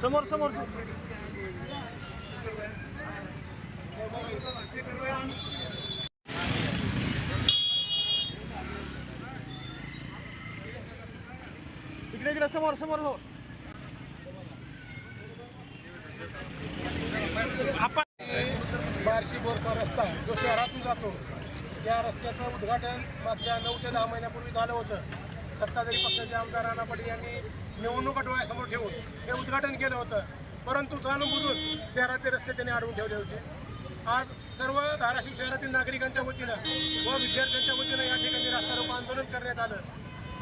समोर समोर इकडे इकडे समोर समोर हो. आपण बार्शी बोरपा रस्ता जो शहरातून जातो. या रस्त्याचं उद्घाटन मागच्या नऊ ते दहा महिन्यापूर्वी झालं होतं. सत्ताधारी पक्षाचे आमदार राणा पाटील यांनी निवडणुका डोळ्यासमोर ठेवून हे उद्घाटन केलं होतं. परंतु जाणून शहरातले रस्ते त्यांनी अडवून ठेवले होते. आज सर्व धाराशिव शहरातील नागरिकांच्या वतीनं व विद्यार्थ्यांच्या वतीनं या ठिकाणी रस्ता आंदोलन करण्यात आलं.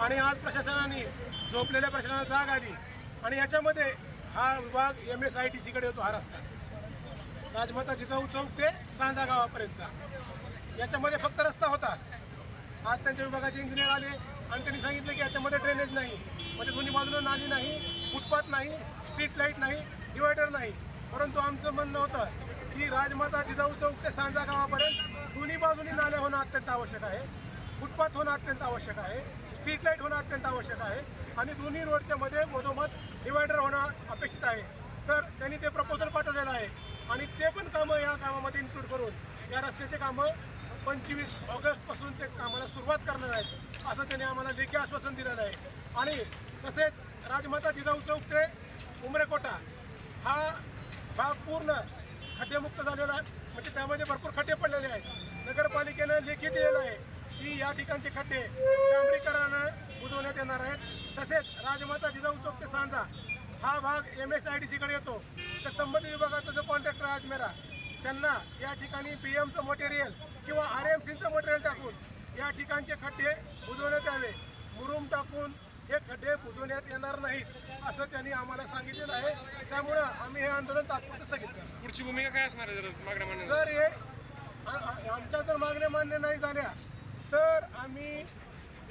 आणि आज प्रशासनाने झोपलेल्या प्रशासनाला जाग आली. आणि याच्यामध्ये हा विभाग एम एस आय टी सीकडे होतो हा रस्ता. राजमाता जिजाऊ चौक ते सांजा गावापर्यंतचा. याच्यामध्ये फक्त रस्ता होता. आज त्यांच्या विभागाचे इंजिनियर आले. आणि त्यांनी सांगितलं की याच्यामध्ये ड्रेनेज नाही. म्हणजे दोन्ही बाजूला नाली नाही फुटपाथ नाही स्ट्रीट लाइट नाही डिवायडर नाही. परंतु आमचं म्हणणं होतं की राजमाता जिजाऊ चौक ते सांजा गावापर्यंत दोन्ही बाजूनी नाल्या होणं अत्यंत आवश्यक आहे. फुटपाथ होणं अत्यंत आवश्यक आहे. स्ट्रीट लाइट होणं अत्यंत आवश्यक आहे. आणि दोन्ही रोडच्या मध्ये मधोमध डिवायडर होणं अपेक्षित आहे. तर त्यांनी ते प्रपोजल पाठवलेलं आहे. आणि ते पण कामं या कामामध्ये इन्क्लूड करून या रस्त्याचे कामं पंचवीस ऑगस्टपासून ते सुरुवात करणार आहेत असं त्यांनी आम्हाला लेखी आश्वासन दिलेलं आहे. आणि तसेच राजमाता जिजाऊ चौक ते उमरेकोटा हा भाग पूर्ण खड्डेमुक्त झालेला आहे. म्हणजे त्यामध्ये भरपूर खड्डे पडलेले आहेत. नगरपालिकेनं लेखी दिलेलं आहे की या ठिकाणचे खड्डे डांबरीकरणानं बुजवण्यात येणार आहेत. तसेच राजमाता जिजाऊ चौक ते सांजा हा भाग एम एस आय डी सीकडे येतो. तर संबंधित विभागाचा जो कॉन्ट्रॅक्टर आहे अजमेरा त्यांना या ठिकाणी पी एमचं मटेरियल किंवा आर एम सीचं मटेरियल या ठिकाणचे खड्डे बुजवण्यात यावे. मुरुम टाकून हे खड्डे बुजवण्यात येणार नाहीत असं त्यांनी आम्हाला सांगितलेलं आहे. त्यामुळं आम्ही हे आंदोलन तात्पुरतं स्थगित पुढची भूमिका काय असणार आहे जर मागण्या मान्य जर हे आमच्या जर मागण्या मान्य नाही झाल्या तर आम्ही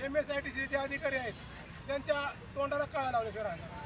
एम एस आय टी सीचे अधिकारी आहेत त्यांच्या तोंडाला कळा लावल्याशिवाय राहणार.